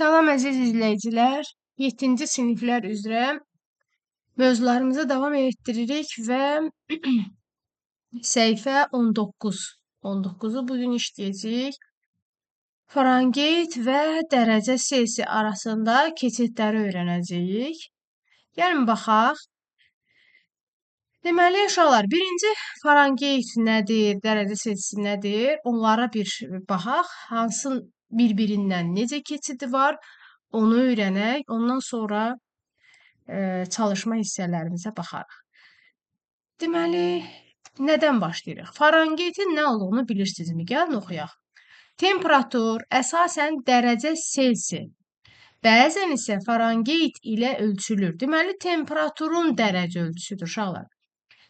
Salam əziz izləyicilər. 7-ci siniflər üzrə mövzularımıza davam etdiririk və səhifə 19. 19-u bu gün işləyəcəyik. Farangeyt və dərəcə Selsi arasında keçidləri öyrənəcəyik. Gəlin baxaq. Deməli, uşaqlar, birinci Farangeyt nədir, dərəcə Selsi nədir? Onlara bir baxaq. Hansı bir-birindən necə keçidi var, onu öyrənək. Ondan sonra ə, çalışma hissələrimizə baxarıq. Deməli, nədən başlayırıq? Farangeytin nə olduğunu bilirsinizmi? Gəlin oxuyaq. Temperatur əsasən dərəcə Selsi, bəzən isə Farangeyt ilə ölçülür. Deməli, temperaturun dərəcə ölçüsüdür uşaqlar.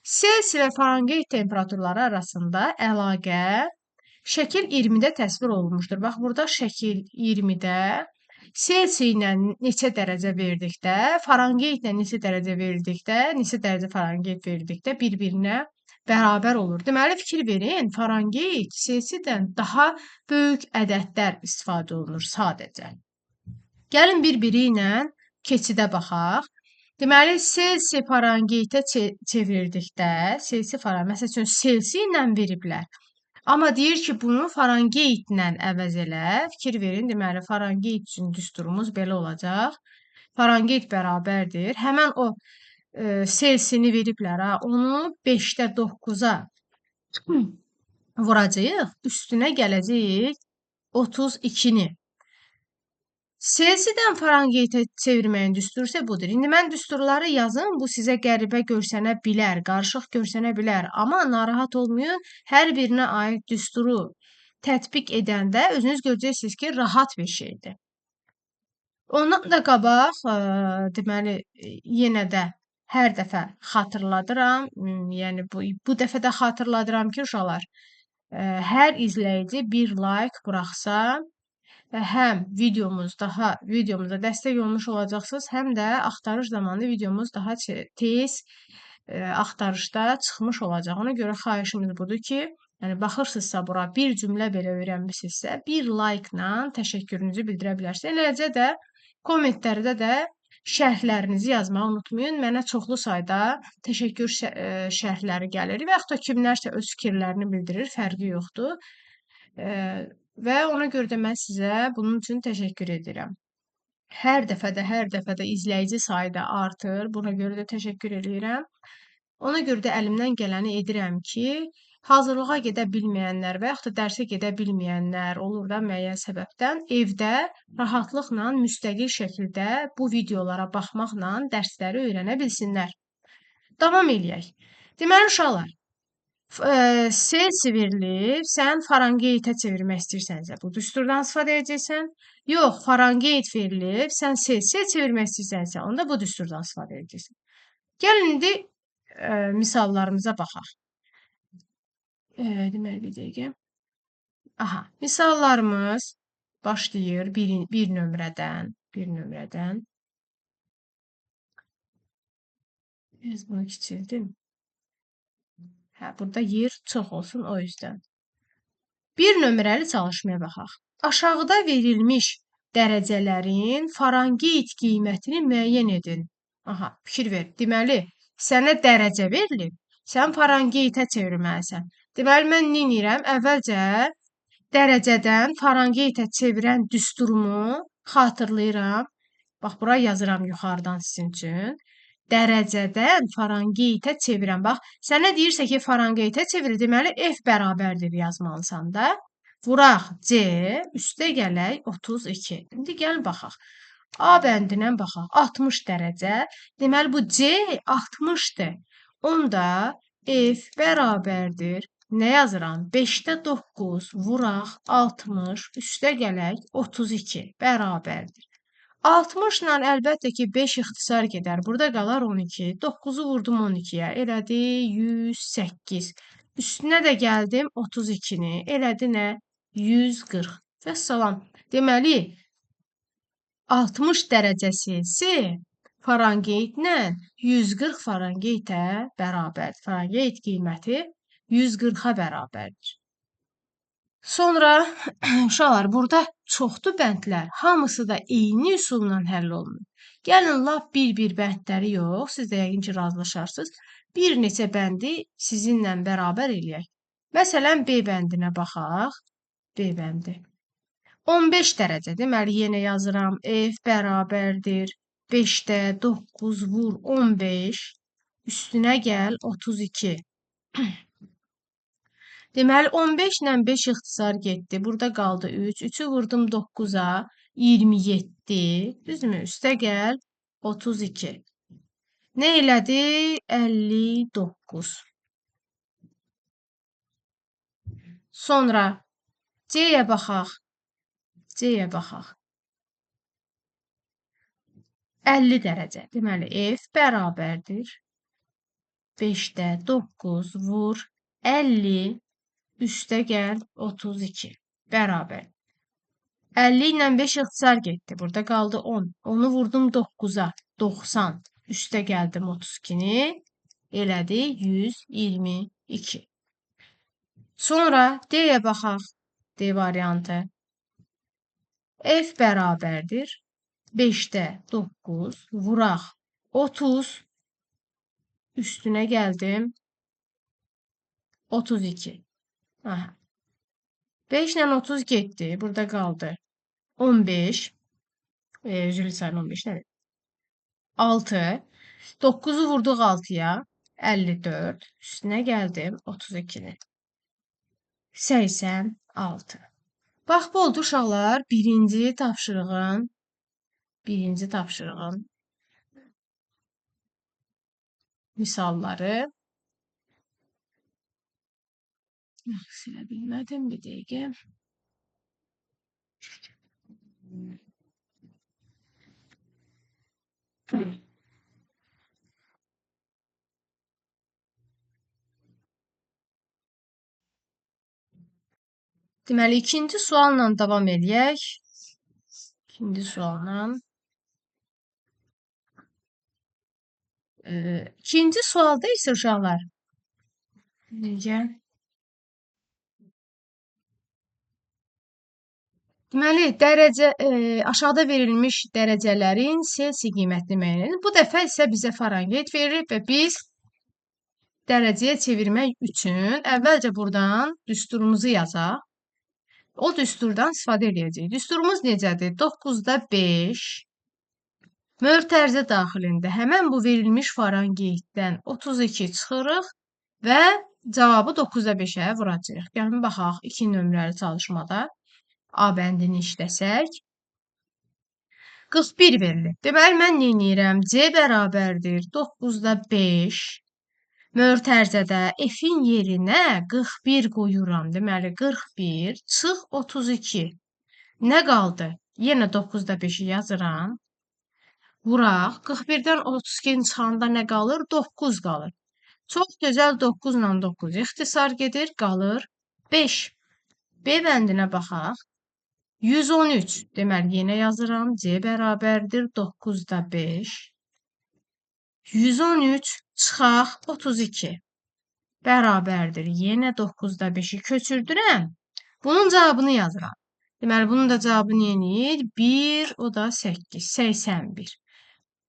Selsi və Farangeyt temperaturları arasında əlaqə şəkil 20-də təsvir olunmuşdur. Bax, burada şəkil 20-də Selsi ilə neçə dərəcə verdikdə, Farangeyt ilə neçə dərəcə verdikdə, neçə dərəcə Farangeyt verdikdə bir-birinə bərabər olur. Deməli, fikir verin, Farangeyt Selsidən daha böyük ədədlər istifadə olunur sadəcə. Gəlin bir-biri ilə keçidə baxaq. Deməli, Selsi Farangeytə çevirdikdə, Selsi Farangeyt, məsəl üçün Selsi ilə veriblər. Amma deyir ki, bunu Farangeytlə əvəz elə. Fikir verin, deməli Farangeyt üçün düsturumuz belə olacaq. Farangeyt bərabərdir. Həmən o e, Selsini veriblər ha. Onu 5-də 9-a vuracağıq. Üstünə gələcəyik 32-ni. Selsidən Farangeytə çevirməyin düsturu isə budur. İndi mən düsturları yazım, bu sizə qəribə görsənə bilər, qarışıq görsənə bilər, amma narahat olmayın, hər birinə aid düsturu tətbiq edəndə özünüz görəcəksiniz ki, rahat bir şeydir. Ondan da qabaq, ə, deməli, yenə də hər dəfə xatırladıram, yəni bu bu dəfə də xatırladıram ki, uşaqlar, ə, hər izləyici bir like buraxsa, həm videomuz daha videomuza dəstək olmuş olacaqsınız, həm də axtarış zamanı videomuz daha tez ə, axtarışda çıxmış olacaq. Ona görə xahişimiz budur ki, yəni baxırsınızsa bura bir cümlə belə öyrənmisinizsə, bir like-la təşəkkürünüzü bildirə bilərsiniz. Eləcə də kommentlərdə də şərhlərinizi yazmağı unutmayın. Mənə çoxlu sayda təşəkkür şərhləri gəlir və yaxud da kimlərsə öz fikirlərini bildirir, fərqi yoxdur. Və ona görə də mən sizə bunun üçün təşəkkür edirəm. Hər dəfə də, hər dəfə də izləyici sayı da artır. Buna görə də təşəkkür edirəm. Ona görə də əlimdən gələni edirəm ki, hazırlığa gedə bilməyənlər və yaxud da dərsə gedə bilməyənlər olur da müəyyən səbəbdən evdə rahatlıqla müstəqil şəkildə bu videolara baxmaqla dərsləri öyrənə bilsinlər. Davam eləyək. Deməli uşaqlar, Selsi verilib, sən Farangeytə çevirmək istəyirsənsə, bu düsturdan istifadə edəcəksən. Yox, Farangeyt verilib, sən Selsiyə çevirmək istəyirsənsə, onda bu düsturdan istifadə edəcəksən. Gəlin indi ə, misallarımıza baxaq. E, deməli bir dəqiqə. Aha, misallarımız başlayır bir, bir nömrədən, bir nömrədən. Biraz bunu kiçildim. Hə, burada yer çox olsun o yüzdən. Bir nömrəli çalışmaya baxaq. Aşağıda verilmiş dərəcələrin Farangeyt qiymətini müəyyən edin. Aha, fikir ver. Deməli, sənə dərəcə verilib, sən Farangeytə çevirməlisən. Deməli, mən nə edirəm? Əvvəlcə dərəcədən Farangeytə çevirən düsturumu xatırlayıram. Bax, bura yazıram yuxarıdan sizin üçün dərəcədən Farangeytə çevirən. Bax, sənə deyirsə ki, Farangeytə çevir, deməli F bərabərdir yazmalısan da. Vuraq C, üstə gələk 32. İndi gəl baxaq. A bəndinə baxaq. 60 dərəcə. Deməli bu C 60-dır. Onda F bərabərdir. Nə yazıram? 5-də 9 vuraq 60 üstə gələk 32 bərabərdir. 60 ilə əlbəttə ki 5 ixtisar gedər. Burada qalar 12. 9-u vurdum 12-yə. Elədi 108. Üstünə də gəldim 32-ni. Elədi nə? 140. Vəssalam. Deməli 60 dərəcəsi C Farangeytlə 140 Farangeytə bərabərdir. Farangeyt qiyməti 140-a bərabərdir. Sonra uşaqlar burada çoxdur bəndlər. Hamısı da eyni üsulla həll olunur. Gəlin lap bir-bir bəndləri yox, siz də yəqin ki, razılaşarsınız. Bir neçə bəndi sizinlə bərabər eləyək. Məsələn, B bəndinə baxaq. B bəndi. 15 dərəcə. Deməli, yenə yazıram. F bərabərdir. 5-də 9 vur 15. Üstünə gəl 32. Deməli 15 ilə 5 ixtisar getdi. Burada qaldı 3. 3-ü vurdum 9-a 27. Düzdürmü? Üstə gəl 32. Nə elədi? 59. Sonra C-yə baxaq. C-yə baxaq. 50 dərəcə. Deməli F bərabərdir 5-də 9 vur 50 Üstə gəl 32 bərabər. 50 ilə 5 ixtisar getdi. Burada qaldı 10. Onu vurdum 9-a. 90. Üstə gəldim 32-ni. Elədi 122. Sonra D-yə baxaq. D variantı. F bərabərdir. 5-də 9 vuraq 30 üstünə gəldim 32. Aha. 5 ilə 30 getdi. Burada qaldı. 15. E, üzrlü sayın 15 nədir? 6. 9-u vurduq 6-ya. 54. Üstünə gəldim 32-ni. 86. Bax, bu oldu uşaqlar birinci tapşırığın birinci tapşırığın misalları. Silə bilmədim bir dəqiqə. Deməli, ikinci sualla davam eləyək. İkinci sualla. Ee, ikinci sualda isə uşaqlar. Necə? Deməli, dərəcə e, aşağıda verilmiş dərəcələrin Selsi qiymətini müəyyən edin. Bu dəfə isə bizə Farenheit verilib və biz dərəcəyə çevirmək üçün əvvəlcə burdan düsturumuzu yazaq. O düsturdan istifadə edəcəyik. Düsturumuz necədir? 9-da 5 mötərizə daxilində həmən bu verilmiş Farenheitdən 32 çıxırıq və cavabı 9-da 5-ə vuracağıq. Gəlin baxaq 2 nömrəli çalışmada. A bəndini işləsək, 41 verilib. Deməli, mən neyniyirəm? C bərabərdir 9-da 5. Mötərizədə F-in yerinə 41 qoyuram. Deməli, 41 çıx 32. Nə qaldı? Yenə 9-da 5-i yazıram. Vuraq. 41-dən 32-ni çıxanda nə qalır? 9 qalır. Çox gözəl 9 ilə 9 ixtisar gedir, qalır 5. B bəndinə baxaq. 113. Deməli, yenə yazıram. C bərabərdir 9-da 5. 113 çıxaq 32. Bərabərdir. Yenə 9-da 5-i köçürdürəm. Bunun cavabını yazıram. Deməli, bunun da cavabı neyini? 1, o da 8, 81.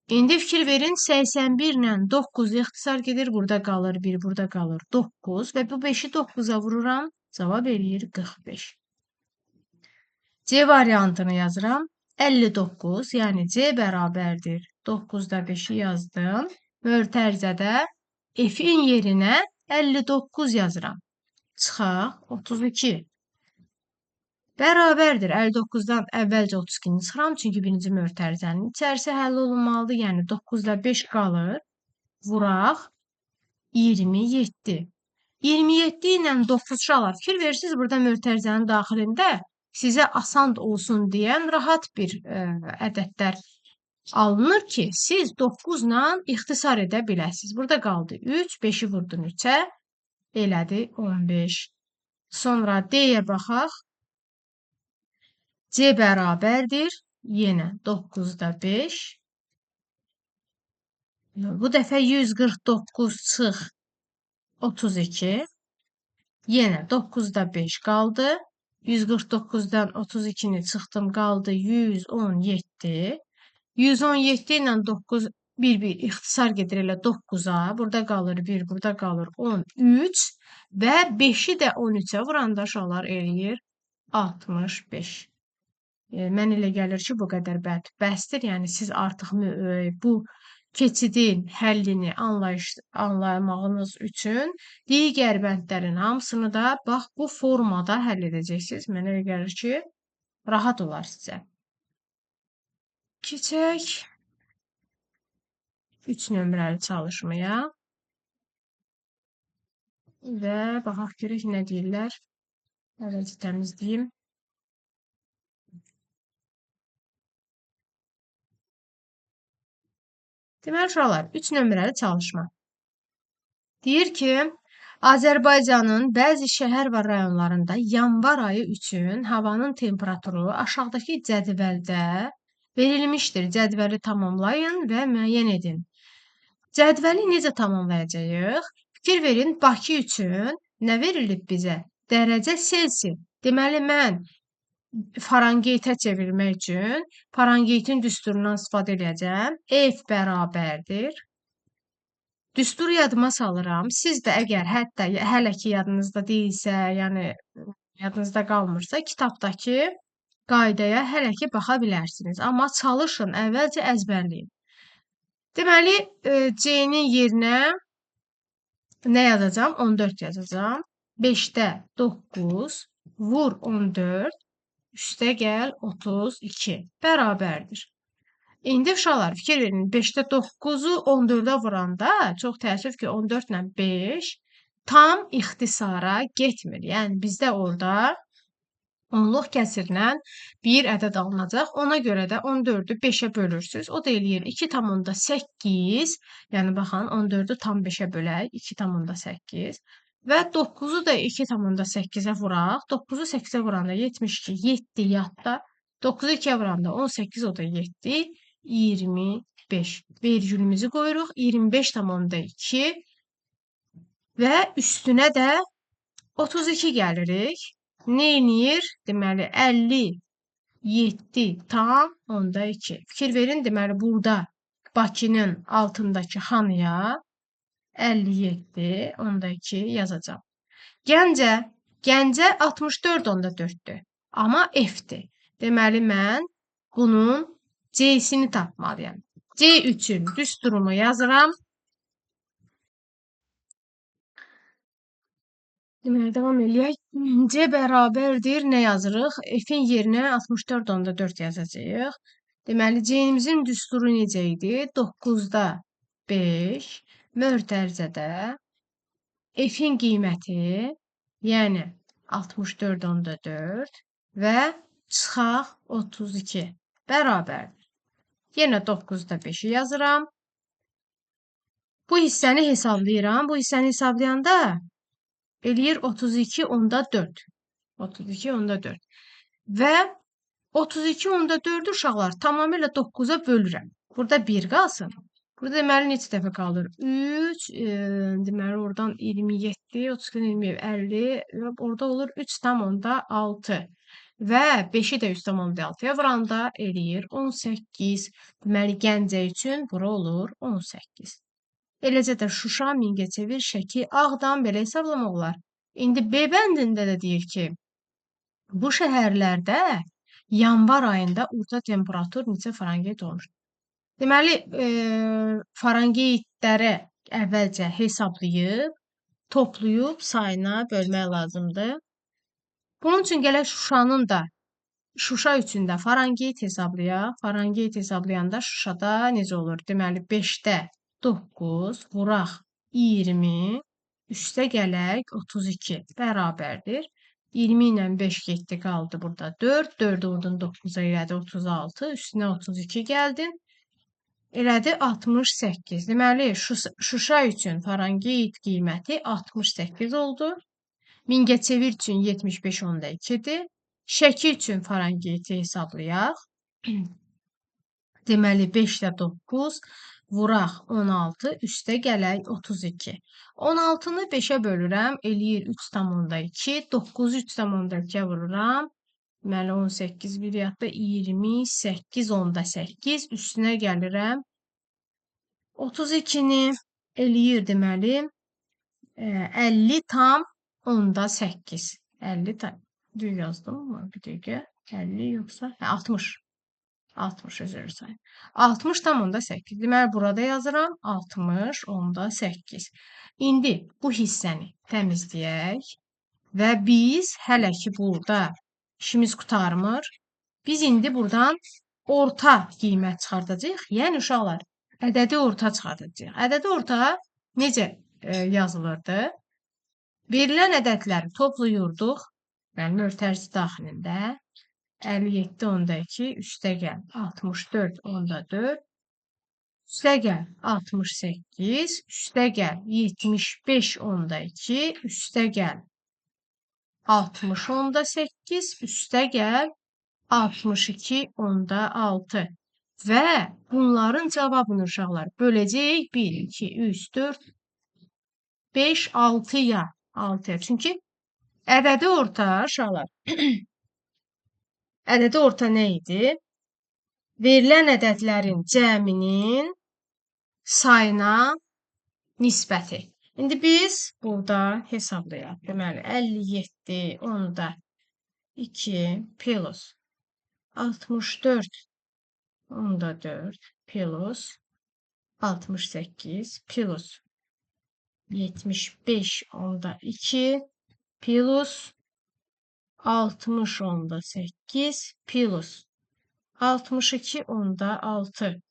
İndi fikir verin, 81 ilə 9 ixtisar gedir. Burada qalır 1, burada qalır 9 və bu 5-i 9-a vururam. Cavab eləyir 45. C variantını yazıram. 59, yəni C bərabərdir. 9-da 5-i yazdım. Mötərizədə F-in yerinə 59 yazıram. Çıxaq 32. Bərabərdir. 59-dan əvvəlcə 32-ni çıxıram, çünki birinci mötərizənin içərisi həll olunmalıdır. Yəni 9-da 5 qalır. Vuraq 27. 27 ilə 9 uşaqlar fikir verirsiniz, burada mötərizənin daxilində sizə asan olsun deyən rahat bir ə, e, ədədlər alınır ki, siz 9 ilə ixtisar edə biləsiniz. Burada qaldı 3, 5-i vurdun 3-ə, elədi 15. Sonra D-yə baxaq. C bərabərdir. Yenə 9-da 5. Bu dəfə 149 çıx 32. Yenə 9-da 5 qaldı. 149-dan 32-ni çıxdım, qaldı 117. 117 ilə 9 bir-bir ixtisar gedir elə 9-a. Burada qalır 1, burada qalır 13 və 5-i də 13-ə vuranda uşaqlar eləyir 65. E, mən elə gəlir ki, bu qədər bəd bəsdir. Yəni siz artıq e, bu keçidin həllini anlayış anlamağınız üçün digər bəndlərin hamısını da bax bu formada həll edəcəksiniz. Mənə elə gəlir ki, rahat olar sizə. Keçək 3 nömrəli çalışmaya. Və baxaq görək nə deyirlər. Əvvəlcə təmizləyim. Deməli uşaqlar, 3 nömrəli çalışma. Deyir ki, Azərbaycanın bəzi şəhər və rayonlarında yanvar ayı üçün havanın temperaturu aşağıdakı cədvəldə verilmişdir. Cədvəli tamamlayın və müəyyən edin. Cədvəli necə tamamlayacağıq? Fikir verin, Bakı üçün nə verilib bizə? Dərəcə Selsi. Deməli mən Farangeytə çevirmək üçün Farangeytin düsturundan istifadə edəcəm. F bərabərdir. Düstur yadıma salıram. Siz də əgər hətta hələ ki yadınızda deyilsə, yəni yadınızda qalmırsa, kitabdakı qaydaya hələ ki baxa bilərsiniz. Amma çalışın, əvvəlcə əzbərləyin. Deməli, e, C-nin yerinə nə yazacağam? 14 yazacağam. 5-də 9 vur 14 Üstə gəl 32 bərabərdir. İndi uşaqlar fikir verin. 5-də 9-u 14-ə vuranda çox təəssüf ki, 14 ilə 5 tam ixtisara getmir. Yəni bizdə orada onluq kəsirlə bir ədəd alınacaq. Ona görə də 14-ü 5-ə bölürsüz. O da eləyir 2,8. Yəni baxın 14-ü tam 5-ə bölək. 2,8. Və 9-u da 2,8-ə vuraq. 9-u 8-ə vuranda 72, 7 yadda. 9-u 2-yə vuranda 18, o da 7, 25. Vergülümüzü qoyuruq. 25,2 və üstünə də 32 gəlirik. Neyniyir? Deməli 57 tam onda 2. Fikir verin, deməli burada Bakının altındakı xanıya 57, onda 2 yazacağam. Gəncə, Gəncə 64 onda 4-dür. Amma F-dir. Deməli mən bunun C-sini tapmalıyam. C üçün düsturumu yazıram. Deməli, davam eləyək. C bərabərdir. Nə yazırıq? F-in yerinə 64 onda 4 yazacağıq. Deməli, C-nimizin düsturu necə idi? 9-da 5, mötərizədə f-in qiyməti, yəni 64.4 və çıxaq 32 bərabərdir. Yenə 9-da 5-i yazıram. Bu hissəni hesablayıram. Bu hissəni hesablayanda eləyir 32 onda 4. 32 onda 4. Və 32 onda 4 uşaqlar tamamilə 9-a bölürəm. Burada 1 qalsın. Burada deməli neçə dəfə qalır? 3, e, deməli oradan 27, 32, 20, 50, orada olur 3 tam onda 6 və 5-i də 3 tam onda 6-ya vuranda eləyir 18. Deməli Gəncə üçün bura olur 18. Eləcə də Şuşa, Mingəçevir, Şəki, Ağdam belə hesablamaq olar. İndi B bəndində də deyir ki, bu şəhərlərdə yanvar ayında orta temperatur neçə Farenheit olmuşdur? Deməli, e, Farengeitləri əvvəlcə hesablayıb, toplayıb sayına bölmək lazımdır. Bunun üçün gələk Şuşanın da Şuşa üçün də Farenheit hesablayaq. Farenheit hesablayanda Şuşada necə olur? Deməli 5-də 9 vuraq 20 üstə gələk 32 bərabərdir. 20 ilə 5 getdi qaldı burada 4. 4 vurdun 9-a elədi 36. Üstünə 32 gəldin. Elədi 68. Deməli, Şuşa üçün Faranqeyt qiyməti 68 oldu. Mingəçevir üçün 75.2-dir. Şəki üçün Faranqeyti hesablayaq. Deməli 5 ilə 9 Vuraq 16, üstə gələk 32. 16-nı 5-ə bölürəm, eləyir 3,2. 9-u 3,2-ə vururam. Deməli 18 bir yadda 28 onda 8 üstünə gəlirəm. 32-ni eləyir deməli 50 tam onda 8. 50 tam düz yazdım mı? Bir dəqiqə. 50 yoxsa hə, 60. 60 üzr sayın. 60 tam onda 8. Deməli burada yazıram 60 onda 8. İndi bu hissəni təmizləyək və biz hələ ki burada işimiz qutarmır. Biz indi buradan orta qiymət çıxardacağıq. Yəni uşaqlar ədədi orta çıxardacağıq. Ədədi orta necə e, yazılırdı? Verilən ədədləri toplayırdıq. Yəni mötərizə daxilində 57 onda 2 üstə gəl 64 onda 4 üstə gəl 68 üstə gəl 75 onda 2 üstə gəl 60 onda 8 üstə gəl 62 onda 6 və bunların cavabını uşaqlar böləcəyik 1 2 3 4 5 6-ya 6-ya. Çünki ədədi orta uşaqlar Ədədi orta nə idi? Verilən ədədlərin cəminin sayına nisbəti. İndi biz burada hesablayaq. Deməli 57 onda 2 plus 64 onda 4 plus 68 plus 75 onda 2 plus 60 onda 8 plus 62 onda 6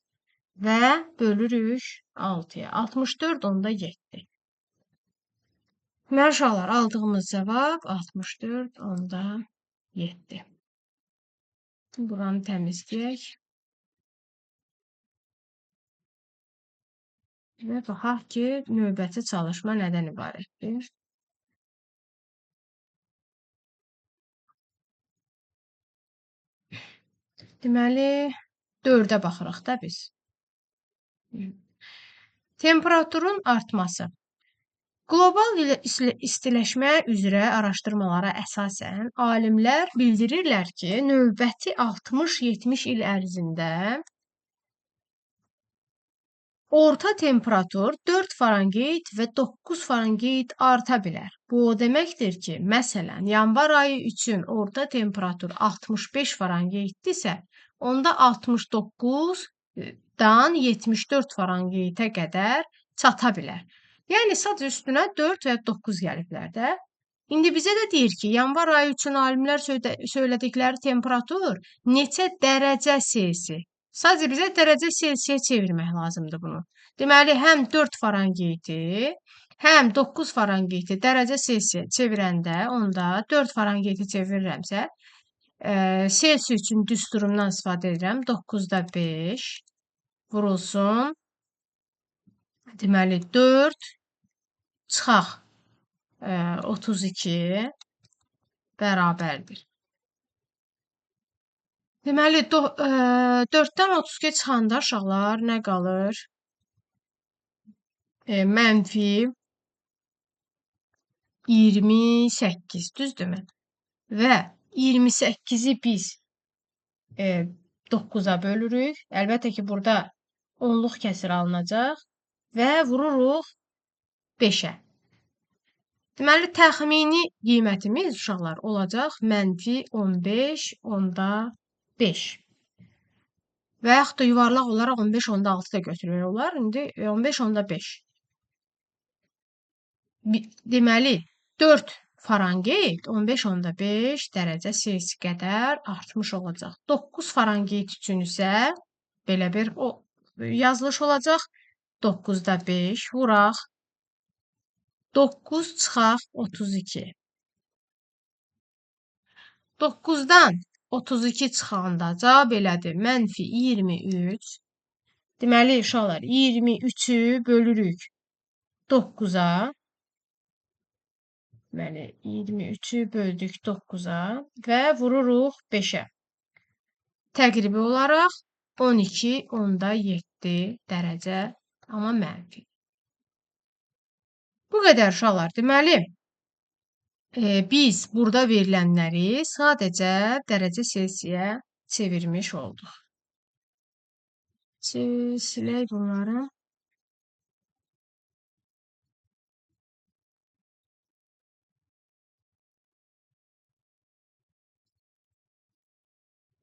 və bölürük 6-ya. 64 onda 7. Deməli uşaqlar aldığımız cavab 64 onda 7. Buranı təmizləyək. Və baxaq ki, növbəti çalışma nədən ibarətdir? Deməli, 4-ə baxırıq da biz. Temperaturun artması. Qlobal istiləşmə üzrə araşdırmalara əsasən alimlər bildirirlər ki, növbəti 60-70 il ərzində Orta temperatur 4 Farenheit və 9 Farenheit arta bilər. Bu o deməkdir ki, məsələn, yanvar ayı üçün orta temperatur 65 Farenheitdirsə, onda 69-dan 74 Farenheitə qədər çata bilər. Yəni sadəcə üstünə 4 və 9 gəliblər də. İndi bizə də deyir ki, yanvar ayı üçün alimlər söylədikləri temperatur neçə dərəcə Selsi Sadəcə bizə dərəcə Selsiyə çevirmək lazımdır bunu. Deməli, həm 4 Farenheiti, həm 9 Farenheiti dərəcə Selsiyə çevirəndə, onda 4 Farenheiti çevirirəmsə, e, Selsi üçün düsturumdan istifadə edirəm. 9-da 5 vurulsun. Deməli, 4 çıxaq e, 32 bərabərdir. Deməli, do, ə, 4-dən 32 çıxanda uşaqlar nə qalır? E, mənfi 28, düzdürmü? Və 28-i biz e, 9-a bölürük. Əlbəttə ki, burada onluq kəsir alınacaq və vururuq 5-ə. Deməli, təxmini qiymətimiz uşaqlar olacaq mənfi 15 onda 5. Və yaxud da yuvarlaq olaraq 15 onda 6 da götürmək olar. İndi 15 onda 5. Deməli, 4 Farenheit 15 onda 5 dərəcə Selsi qədər artmış olacaq. 9 Farenheit üçün isə belə bir o yazılış olacaq. 9-da 5 vuraq. 9 çıxaq 32. 9-dan 32 çıxanda cavab elədi mənfi 23. Deməli, uşaqlar, 23-ü bölürük 9-a. Deməli, 23-ü böldük 9-a və vururuq 5-ə. Təqribi olaraq 12 onda 7. qiymətidir dərəcə, amma mənfi. Bu qədər uşaqlar. Deməli, e, biz burada verilənləri sadəcə dərəcə Selsiyə çevirmiş olduq. Silək bunları.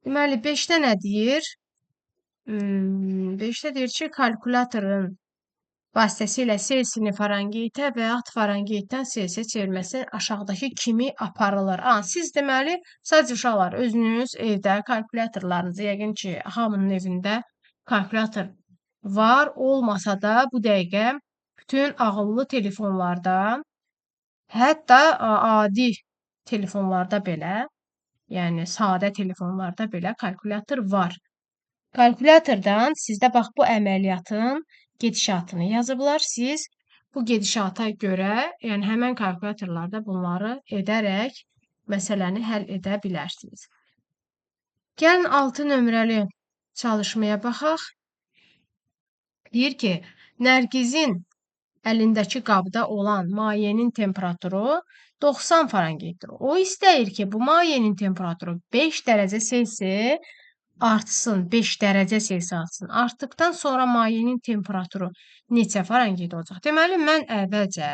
Deməli, 5-də nə deyir? 5-də deyir ki, kalkulatorun vasitəsilə Selsini Farengeitə və yaxud Farengeitdən Selsiyə çevirməsi aşağıdakı kimi aparılır. A, siz deməli, sadəcə uşaqlar özünüz evdə kalkulatorlarınızı yəqin ki, hamının evində kalkulator var, olmasa da bu dəqiqə bütün ağıllı telefonlarda, hətta adi telefonlarda belə, yəni sadə telefonlarda belə kalkulator var. Kalkulatordan sizdə bax bu əməliyyatın gedişatını yazıblar. Siz bu gedişata görə, yəni həmən kalkulatorlarda bunları edərək məsələni həll edə bilərsiniz. Gəlin 6 nömrəli çalışmaya baxaq. Deyir ki, Nərgizin əlindəki qabda olan mayenin temperaturu 90 Farengeitdir. O istəyir ki, bu mayenin temperaturu 5 dərəcə Selsi artsın, 5 dərəcə Selsi artsın. Artdıqdan sonra mayenin temperaturu neçə Farenheit olacaq? Deməli, mən əvvəlcə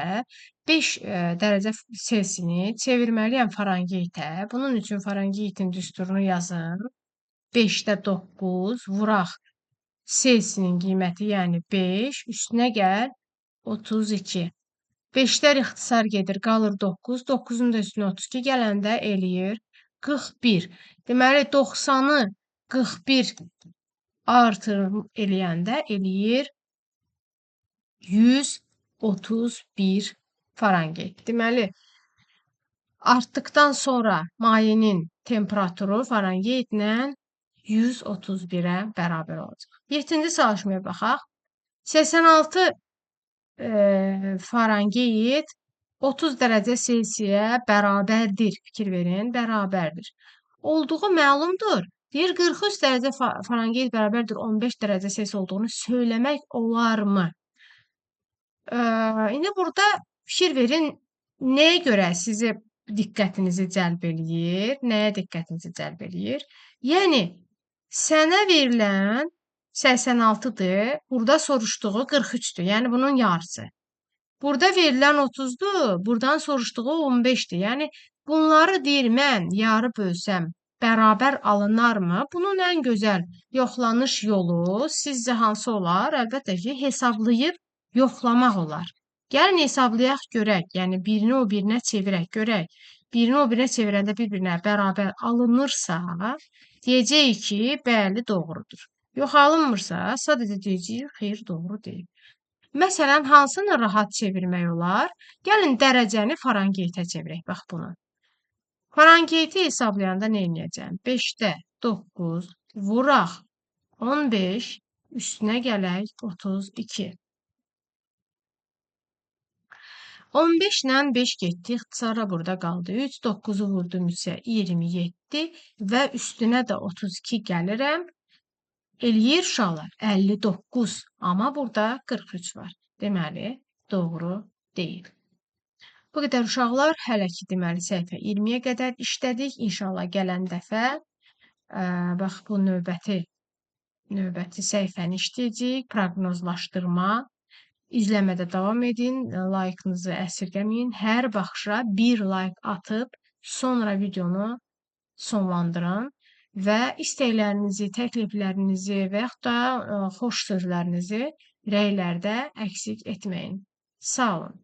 5 ə, dərəcə Selsini çevirməliyəm Farenheitə. Bunun üçün Farenheitin düsturunu yazım. 5-də 9 vuraq Selsinin qiyməti, yəni 5, üstünə gəl 32. 5-lər ixtisar gedir, qalır 9. 9-un da üstünə 32 gələndə eləyir 41. Deməli 90-ı 41 artırım eləyəndə eləyir 131 Farenheit. Deməli, artdıqdan sonra mayenin temperaturu Farenheitlə 131-ə bərabər olacaq. 7-ci çalışmaya baxaq. 86 e, Farenheit 30 dərəcə Selsiyə bərabərdir. Fikir verin, bərabərdir. Olduğu məlumdur. Deyir 43 dərəcə Farenheit bərabərdir 15 dərəcə Selsi olduğunu söyləmək olarmı? Ə, indi burada fikir verin, nəyə görə sizi diqqətinizi cəlb eləyir, nəyə diqqətinizi cəlb eləyir? Yəni sənə verilən 86-dır, burada soruşduğu 43-dür. Yəni bunun yarısı. Burada verilən 30-dur, buradan soruşduğu 15-dir. Yəni bunları deyir mən yarı bölsəm bərabər alınarmı? Bunun ən gözəl yoxlanış yolu sizcə hansı olar? Əlbəttə ki, hesablayıb yoxlamaq olar. Gəlin hesablayaq görək. Yəni birini o birinə çevirək görək. Birini o birinə çevirəndə bir-birinə bərabər alınırsa, deyəcəyik ki, bəli, doğrudur. Yox alınmırsa, sadəcə deyəcəyik, xeyr, doğru deyil. Məsələn, hansını rahat çevirmək olar? Gəlin dərəcəni Farengeitə çevirək. Bax bunu. Farenheiti hesablayanda nə edəcəm? 5-də 9 vuraq 15 üstünə gələk 32. 15 ilə 5 getdi, ixtisara burada qaldı. 3, 9-u vurdum isə 27 və üstünə də 32 gəlirəm. Eləyir uşaqlar 59, amma burada 43 var. Deməli, doğru deyil. Bu qədər uşaqlar hələ ki deməli səhifə 20-yə qədər işlədik. İnşallah gələn dəfə ə, bax bu növbəti növbəti səhifəni işləyəcəyik. Proqnozlaşdırma. İzləmədə davam edin. Layıkınızı əsirgəməyin. Hər baxışa bir layk atıb sonra videonu sonlandırın və istəklərinizi, təkliflərinizi və yaxud da ə, xoş sözlərinizi rəylərdə əksik etməyin. Sağ olun.